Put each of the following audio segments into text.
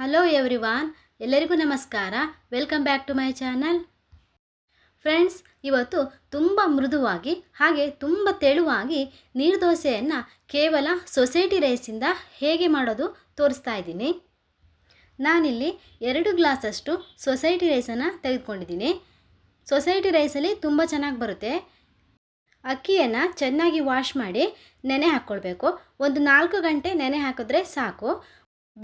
Hello everyone ಎಲ್ಲರಿಗೂ ನಮಸ್ಕಾರ. Welcome back to my channel friends ಇವತ್ತು ತುಂಬ ಮೃದುವಾಗಿ ಹಾಗೆ ತುಂಬ ತೆಳುವಾಗಿ ನೀರು ದೋಸೆಯನ್ನು ಕೇವಲ ಸೊಸೈಟಿ ರೈಸಿಂದ ಹೇಗೆ ಮಾಡೋದು ತೋರಿಸ್ತಾ ಇದ್ದೀನಿ. ನಾನಿಲ್ಲಿ ಎರಡು ಗ್ಲಾಸಷ್ಟು ಸೊಸೈಟಿ ರೈಸನ್ನು ತೆಗೆದುಕೊಂಡಿದ್ದೀನಿ. ಸೊಸೈಟಿ ರೈಸಲ್ಲಿ ತುಂಬ ಚೆನ್ನಾಗಿ ಬರುತ್ತೆ. ಅಕ್ಕಿಯನ್ನು ಚೆನ್ನಾಗಿ ವಾಶ್ ಮಾಡಿ ನೆನೆ ಹಾಕ್ಕೊಳ್ಬೇಕು. ಒಂದು ನಾಲ್ಕು ಗಂಟೆ ನೆನೆ ಹಾಕಿದ್ರೆ ಸಾಕು.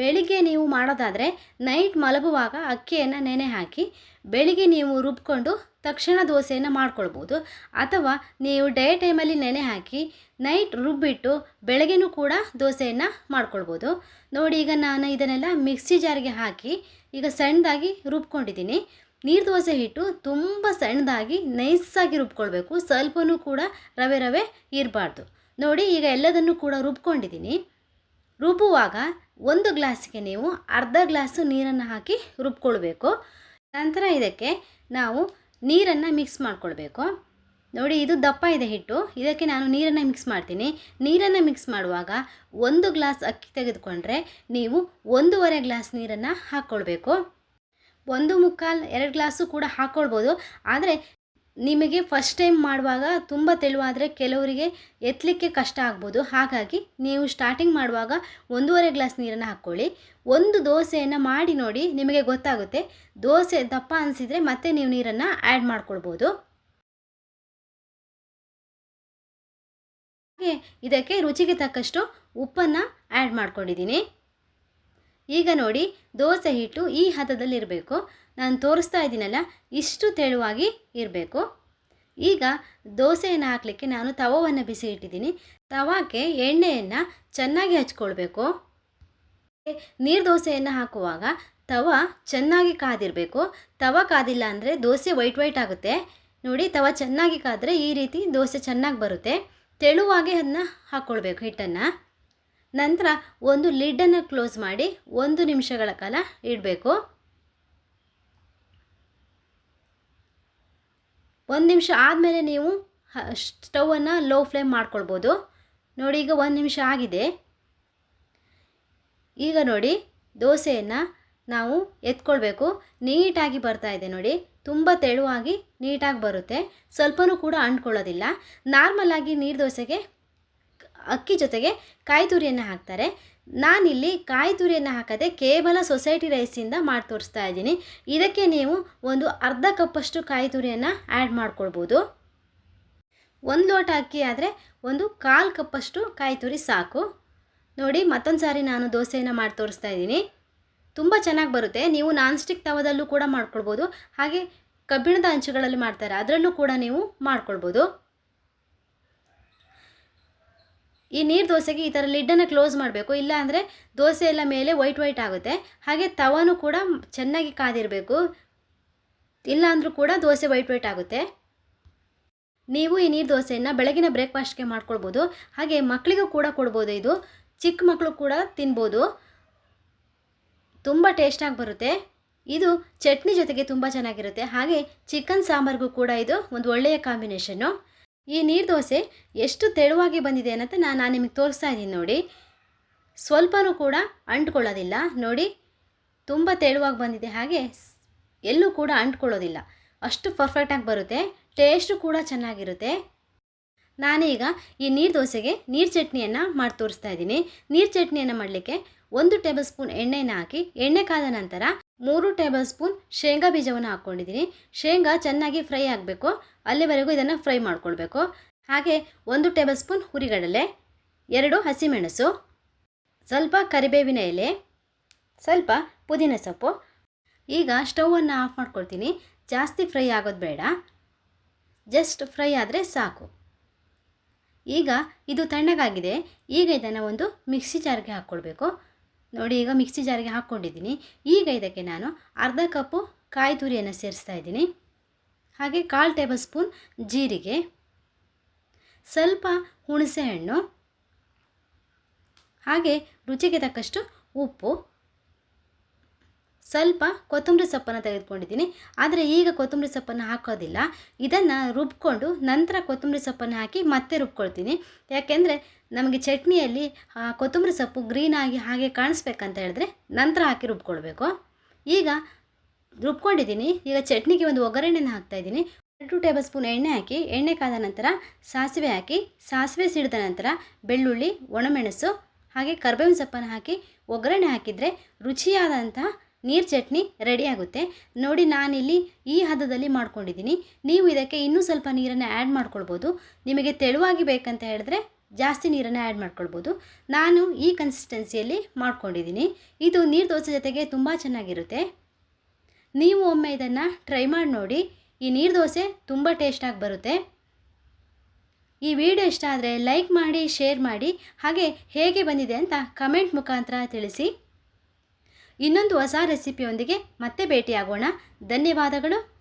ಬೆಳಿಗ್ಗೆ ನೀವು ಮಾಡೋದಾದರೆ ನೈಟ್ ಮಲಗುವಾಗ ಅಕ್ಕಿಯನ್ನು ನೆನೆ ಹಾಕಿ, ಬೆಳಿಗ್ಗೆ ನೀವು ರುಬ್ಕೊಂಡು ತಕ್ಷಣ ದೋಸೆಯನ್ನು ಮಾಡ್ಕೊಳ್ಬೋದು. ಅಥವಾ ನೀವು ಡೇ ಟೈಮಲ್ಲಿ ನೆನೆ ಹಾಕಿ ನೈಟ್ ರುಬ್ಬಿಟ್ಟು ಬೆಳಗ್ಗೆನೂ ಕೂಡ ದೋಸೆಯನ್ನು ಮಾಡ್ಕೊಳ್ಬೋದು. ನೋಡಿ, ಈಗ ನಾನು ಇದನ್ನೆಲ್ಲ ಮಿಕ್ಸಿ ಜಾರಿಗೆ ಹಾಕಿ, ಈಗ ಸಣ್ಣದಾಗಿ ರುಬ್ಕೊಂಡಿದ್ದೀನಿ. ನೀರು ದೋಸೆ ಹಿಟ್ಟು ತುಂಬ ಸಣ್ಣದಾಗಿ ನೈಸಾಗಿ ರುಬ್ಕೊಳ್ಬೇಕು. ಸ್ವಲ್ಪನೂ ಕೂಡ ರವೆ ರವೆ ಇರಬಾರ್ದು. ನೋಡಿ, ಈಗ ಎಲ್ಲದನ್ನು ಕೂಡ ರುಬ್ಕೊಂಡಿದ್ದೀನಿ. ರುಬ್ಬುವಾಗ ಒಂದು ಗ್ಲಾಸಿಗೆ ನೀವು ಅರ್ಧ ಗ್ಲಾಸು ನೀರನ್ನು ಹಾಕಿ ರುಬ್ಕೊಳ್ಬೇಕು. ನಂತರ ಇದಕ್ಕೆ ನಾವು ನೀರನ್ನು ಮಿಕ್ಸ್ ಮಾಡಿಕೊಳ್ಬೇಕು. ನೋಡಿ, ಇದು ದಪ್ಪ ಇದೆ ಹಿಟ್ಟು. ಇದಕ್ಕೆ ನಾನು ನೀರನ್ನು ಮಿಕ್ಸ್ ಮಾಡ್ತೀನಿ. ನೀರನ್ನು ಮಿಕ್ಸ್ ಮಾಡುವಾಗ ಒಂದು ಗ್ಲಾಸ್ ಅಕ್ಕಿ ತೆಗೆದುಕೊಂಡ್ರೆ ನೀವು ಒಂದೂವರೆ ಗ್ಲಾಸ್ ನೀರನ್ನು ಹಾಕ್ಕೊಳ್ಬೇಕು. ಒಂದು ಮುಕ್ಕಾಲು ಎರಡು ಗ್ಲಾಸು ಕೂಡ ಹಾಕ್ಕೊಳ್ಬೋದು. ಆದರೆ ನಿಮಗೆ ಫಸ್ಟ್ ಟೈಮ್ ಮಾಡುವಾಗ ತುಂಬ ತೆಳುವಾದರೆ ಕೆಲವರಿಗೆ ಎತ್ತಲಿಕ್ಕೆ ಕಷ್ಟ ಆಗ್ಬೋದು. ಹಾಗಾಗಿ ನೀವು ಸ್ಟಾರ್ಟಿಂಗ್ ಮಾಡುವಾಗ ಒಂದೂವರೆ ಗ್ಲಾಸ್ ನೀರನ್ನು ಹಾಕ್ಕೊಳ್ಳಿ. ಒಂದು ದೋಸೆಯನ್ನು ಮಾಡಿ ನೋಡಿ ನಿಮಗೆ ಗೊತ್ತಾಗುತ್ತೆ. ದೋಸೆ ದಪ್ಪ ಅನಿಸಿದರೆ ಮತ್ತೆ ನೀವು ನೀರನ್ನು ಆ್ಯಡ್ ಮಾಡ್ಕೊಳ್ಬೋದು. ಹಾಗೆ ಇದಕ್ಕೆ ರುಚಿಗೆ ತಕ್ಕಷ್ಟು ಉಪ್ಪನ್ನು ಆ್ಯಡ್ ಮಾಡ್ಕೊಂಡಿದ್ದೀನಿ. ಈಗ ನೋಡಿ, ದೋಸೆ ಹಿಟ್ಟು ಈ ಹದದಲ್ಲಿರಬೇಕು. ನಾನು ತೋರಿಸ್ತಾ ಇದ್ದೀನಲ್ಲ, ಇಷ್ಟು ತೆಳುವಾಗಿ ಇರಬೇಕು. ಈಗ ದೋಸೆಯನ್ನು ಹಾಕಲಿಕ್ಕೆ ನಾನು ತವವನ್ನು ಬಿಸಿ ಇಟ್ಟಿದ್ದೀನಿ. ತವಾಕ್ಕೆ ಎಣ್ಣೆಯನ್ನು ಚೆನ್ನಾಗಿ ಹಚ್ಕೊಳ್ಬೇಕು. ನೀರು ದೋಸೆಯನ್ನು ಹಾಕುವಾಗ ತವ ಚೆನ್ನಾಗಿ ಕಾದಿರಬೇಕು. ತವ ಕಾದಿಲ್ಲ ಅಂದರೆ ದೋಸೆ ವೈಟ್ ವೈಟ್ ಆಗುತ್ತೆ. ನೋಡಿ, ತವ ಚೆನ್ನಾಗಿ ಕಾದರೆ ಈ ರೀತಿ ದೋಸೆ ಚೆನ್ನಾಗಿ ಬರುತ್ತೆ. ತೆಳುವಾಗಿ ಅದನ್ನ ಹಾಕ್ಕೊಳ್ಬೇಕು ಹಿಟ್ಟನ್ನು. ನಂತರ ಒಂದು ಲಿಡ್ಡನ್ನು ಕ್ಲೋಸ್ ಮಾಡಿ ಒಂದು ನಿಮಿಷಗಳ ಕಾಲ ಇಡಬೇಕು. ಒಂದು ನಿಮಿಷ ಆದಮೇಲೆ ನೀವು ಸ್ಟವನ್ನು ಲೋ ಫ್ಲೇಮ್ ಮಾಡ್ಕೊಳ್ಬೋದು. ನೋಡಿ, ಈಗ ಒಂದು ನಿಮಿಷ ಆಗಿದೆ. ಈಗ ನೋಡಿ, ದೋಸೆಯನ್ನು ನಾವು ಎತ್ಕೊಳ್ಬೇಕು. ನೀಟಾಗಿ ಬರ್ತಾ ಇದೆ ನೋಡಿ. ತುಂಬ ತೆಳುವಾಗಿ ನೀಟಾಗಿ ಬರುತ್ತೆ. ಸ್ವಲ್ಪನೂ ಕೂಡ ಅಂಟ್ಕೊಳ್ಳೋದಿಲ್ಲ. ನಾರ್ಮಲಾಗಿ ನೀರು ದೋಸೆಗೆ ಅಕ್ಕಿ ಜೊತೆಗೆ ಕಾಯಿ ತುರಿಯನ್ನು ಹಾಕ್ತಾರೆ. ನಾನಿಲ್ಲಿ ಕಾಯಿ ತುರಿಯನ್ನು ಹಾಕದೆ ಕೇವಲ ಸೊಸೈಟಿ ರೈಸಿಂದ ಮಾಡಿ ತೋರಿಸ್ತಾ ಇದ್ದೀನಿ. ಇದಕ್ಕೆ ನೀವು ಒಂದು ಅರ್ಧ ಕಪ್ಪಷ್ಟು ಕಾಯಿ ತುರಿಯನ್ನು ಆ್ಯಡ್ ಮಾಡ್ಕೊಳ್ಬೋದು. ಒಂದು ಲೋಟ ಅಕ್ಕಿ ಆದರೆ ಒಂದು ಕಾಲು ಕಪ್ಪಷ್ಟು ಕಾಯಿ ತುರಿ ಸಾಕು. ನೋಡಿ, ಮತ್ತೊಂದು ಸಾರಿ ನಾನು ದೋಸೆಯನ್ನು ಮಾಡಿ ತೋರಿಸ್ತಾ ಇದ್ದೀನಿ. ತುಂಬ ಚೆನ್ನಾಗಿ ಬರುತ್ತೆ. ನೀವು ನಾನ್ ಸ್ಟಿಕ್ ತವದಲ್ಲೂ ಕೂಡ ಮಾಡ್ಕೊಳ್ಬೋದು. ಹಾಗೆ ಕಬ್ಬಿಣದ ಅಂಚುಗಳಲ್ಲಿ ಮಾಡ್ತಾರೆ. ಅದರಲ್ಲೂ ಕೂಡ ನೀವು ಮಾಡ್ಕೊಳ್ಬೋದು. ಈ ನೀರು ದೋಸೆಗೆ ಈ ಥರ ಲಿಡ್ಡನ್ನು ಕ್ಲೋಸ್ ಮಾಡಬೇಕು. ಇಲ್ಲ ಅಂದರೆ ದೋಸೆ ಎಲ್ಲ ಮೇಲೆ ವೈಟ್ ವೈಟ್ ಆಗುತ್ತೆ. ಹಾಗೆ ತವನು ಕೂಡ ಚೆನ್ನಾಗಿ ಕಾದಿರಬೇಕು. ಇಲ್ಲ ಅಂದರೂ ಕೂಡ ದೋಸೆ ವೈಟ್ ವೈಟ್ ಆಗುತ್ತೆ. ನೀವು ಈ ನೀರು ದೋಸೆಯನ್ನು ಬೆಳಗಿನ ಬ್ರೇಕ್ಫಾಸ್ಟ್ಗೆ ಮಾಡ್ಕೊಳ್ಬೋದು. ಹಾಗೆ ಮಕ್ಕಳಿಗೂ ಕೂಡ ಕೊಡ್ಬೋದು ಇದು. ಚಿಕ್ಕ ಮಕ್ಕಳು ಕೂಡ ತಿನ್ಬೋದು. ತುಂಬ ಟೇಸ್ಟಾಗಿ ಬರುತ್ತೆ. ಇದು ಚಟ್ನಿ ಜೊತೆಗೆ ತುಂಬ ಚೆನ್ನಾಗಿರುತ್ತೆ. ಹಾಗೆ ಚಿಕನ್ ಸಾಂಬಾರಿಗೂ ಕೂಡ ಇದು ಒಂದು ಒಳ್ಳೆಯ ಕಾಂಬಿನೇಷನ್ನು ಈ ನೀರು ದೋಸೆ ಎಷ್ಟು ತೆಳುವಾಗಿ ಬಂದಿದೆ ಅಂತ ನಾನು ನಾನು ನಿಮಗೆ ತೋರಿಸ್ತಾ ಇದ್ದೀನಿ ನೋಡಿ. ಸ್ವಲ್ಪನೂ ಕೂಡ ಅಂಟ್ಕೊಳ್ಳೋದಿಲ್ಲ. ನೋಡಿ, ತುಂಬ ತೆಳುವಾಗಿ ಬಂದಿದೆ ಹಾಗೆ ಎಲ್ಲೂ ಕೂಡ ಅಂಟ್ಕೊಳ್ಳೋದಿಲ್ಲ. ಅಷ್ಟು ಪರ್ಫೆಕ್ಟಾಗಿ ಬರುತ್ತೆ. ಟೇಸ್ಟು ಕೂಡ ಚೆನ್ನಾಗಿರುತ್ತೆ. ನಾನೀಗ ಈ ನೀರು ದೋಸೆಗೆ ನೀರು ಚಟ್ನಿಯನ್ನು ಮಾಡಿ ತೋರಿಸ್ತಾ ಇದ್ದೀನಿ. ನೀರು ಚಟ್ನಿಯನ್ನು ಮಾಡಲಿಕ್ಕೆ ಒಂದು ಟೇಬಲ್ ಸ್ಪೂನ್ ಎಣ್ಣೆನ ಹಾಕಿ, ಎಣ್ಣೆ ಕಾದ ನಂತರ ಮೂರು ಟೇಬಲ್ ಸ್ಪೂನ್ ಶೇಂಗಾ ಬೀಜವನ್ನು ಹಾಕ್ಕೊಂಡಿದ್ದೀನಿ ಶೇಂಗಾ ಚೆನ್ನಾಗಿ ಫ್ರೈ ಆಗಬೇಕು, ಅಲ್ಲಿವರೆಗೂ ಇದನ್ನು ಫ್ರೈ ಮಾಡ್ಕೊಳ್ಬೇಕು. ಹಾಗೆ ಒಂದು ಟೇಬಲ್ ಸ್ಪೂನ್ ಹುರಿಗಡಲೆ, ಎರಡು ಹಸಿಮೆಣಸು, ಸ್ವಲ್ಪ ಕರಿಬೇವಿನ ಎಲೆ, ಸ್ವಲ್ಪ ಪುದೀನ ಸೊಪ್ಪು. ಈಗ ಸ್ಟೌವನ್ನು ಆಫ್ ಮಾಡ್ಕೊಳ್ತೀನಿ. ಜಾಸ್ತಿ ಫ್ರೈ ಆಗೋದು ಬೇಡ, ಜಸ್ಟ್ ಫ್ರೈ ಆದರೆ ಸಾಕು. ಈಗ ಇದು ತಣ್ಣಗಾಗಿದೆ, ಈಗ ಇದನ್ನು ಒಂದು ಮಿಕ್ಸಿ ಜಾರ್ಗೆ ಹಾಕ್ಕೊಳ್ಬೇಕು. ನೋಡಿ, ಈಗ ಮಿಕ್ಸಿ ಜಾರಿಗೆ ಹಾಕ್ಕೊಂಡಿದ್ದೀನಿ. ಈಗ ಇದಕ್ಕೆ ನಾನು ಅರ್ಧ ಕಪ್ಪು ಕಾಯಿ ತುರಿಯನ್ನು ಸೇರಿಸ್ತಾ ಇದ್ದೀನಿ. ಹಾಗೆ ಕಾಲು ಟೇಬಲ್ ಸ್ಪೂನ್ ಜೀರಿಗೆ, ಸ್ವಲ್ಪ ಹುಣಸೆಹಣ್ಣು, ಹಾಗೆ ರುಚಿಗೆ ತಕ್ಕಷ್ಟು ಉಪ್ಪು ಸ್ವಲ್ಪ ಕೊತ್ತಂಬರಿ ಸೊಪ್ಪನ್ನು ತೆಗೆದುಕೊಂಡಿದ್ದೀನಿ. ಆದರೆ ಈಗ ಕೊತ್ತಂಬರಿ ಸೊಪ್ಪನ್ನು ಹಾಕೋದಿಲ್ಲ. ಇದನ್ನು ರುಬ್ಕೊಂಡು ನಂತರ ಕೊತ್ತಂಬರಿ ಸೊಪ್ಪನ್ನು ಹಾಕಿ ಮತ್ತೆ ರುಬ್ಕೊಳ್ತೀನಿ. ಯಾಕೆಂದರೆ ನಮಗೆ ಚಟ್ನಿಯಲ್ಲಿ ಕೊತ್ತಂಬರಿ ಸೊಪ್ಪು ಗ್ರೀನಾಗಿ ಹಾಗೆ ಕಾಣಿಸ್ಬೇಕಂತ ಹೇಳಿದ್ರೆ ನಂತರ ಹಾಕಿ ರುಬ್ಕೊಳ್ಬೇಕು. ಈಗ ರುಬ್ಕೊಂಡಿದ್ದೀನಿ. ಈಗ ಚಟ್ನಿಗೆ ಒಂದು ಒಗ್ಗರಣೆನ ಹಾಕ್ತಾಯಿದ್ದೀನಿ ಟು ಟೇಬಲ್ ಸ್ಪೂನ್ ಎಣ್ಣೆ ಹಾಕಿ, ಎಣ್ಣೆ ಕಾದ ನಂತರ ಸಾಸಿವೆ ಹಾಕಿ, ಸಾಸಿವೆ ಸಿಡಿದ ನಂತರ ಬೆಳ್ಳುಳ್ಳಿ, ಒಣಮೆಣಸು ಹಾಗೆ ಕರ್ಬೇವಿನ ಸೊಪ್ಪನ್ನು ಹಾಕಿ ಒಗ್ಗರಣೆ ಹಾಕಿದರೆ ರುಚಿಯಾದಂತಹ ನೀರು ಚಟ್ನಿ ರೆಡಿ ಆಗುತ್ತೆ. ನೋಡಿ ನಾನಿಲ್ಲಿ ಈ ಹದದಲ್ಲಿ ಮಾಡ್ಕೊಂಡಿದ್ದೀನಿ. ನೀವು ಇದಕ್ಕೆ ಇನ್ನೂ ಸ್ವಲ್ಪ ನೀರನ್ನು ಆ್ಯಡ್ ಮಾಡ್ಕೊಳ್ಬೋದು. ನಿಮಗೆ ತೆಳುವಾಗಿ ಬೇಕಂತ ಹೇಳಿದ್ರೆ ಜಾಸ್ತಿ ನೀರನ್ನು ಆ್ಯಡ್ ಮಾಡ್ಕೊಳ್ಬೋದು. ನಾನು ಈ ಕನ್ಸಿಸ್ಟೆನ್ಸಿಯಲ್ಲಿ ಮಾಡ್ಕೊಂಡಿದ್ದೀನಿ. ಇದು ನೀರು ದೋಸೆ ಜೊತೆಗೆ ತುಂಬ ಚೆನ್ನಾಗಿರುತ್ತೆ. ನೀವು ಒಮ್ಮೆ ಇದನ್ನು ಟ್ರೈ ಮಾಡಿ ನೋಡಿ. ಈ ನೀರು ದೋಸೆ ತುಂಬ ಟೇಸ್ಟಾಗಿ ಬರುತ್ತೆ. ಈ ವಿಡಿಯೋ ಇಷ್ಟ ಆದರೆ ಲೈಕ್ ಮಾಡಿ ಶೇರ್ ಮಾಡಿ. ಹಾಗೆ ಹೇಗೆ ಬಂದಿದೆ ಅಂತ ಕಮೆಂಟ್ ಮುಖಾಂತರ ತಿಳಿಸಿ. ಇನ್ನೊಂದು ಹೊಸ ರೆಸಿಪಿಯೊಂದಿಗೆ ಮತ್ತೆ ಭೇಟಿಯಾಗೋಣ. ಧನ್ಯವಾದಗಳು.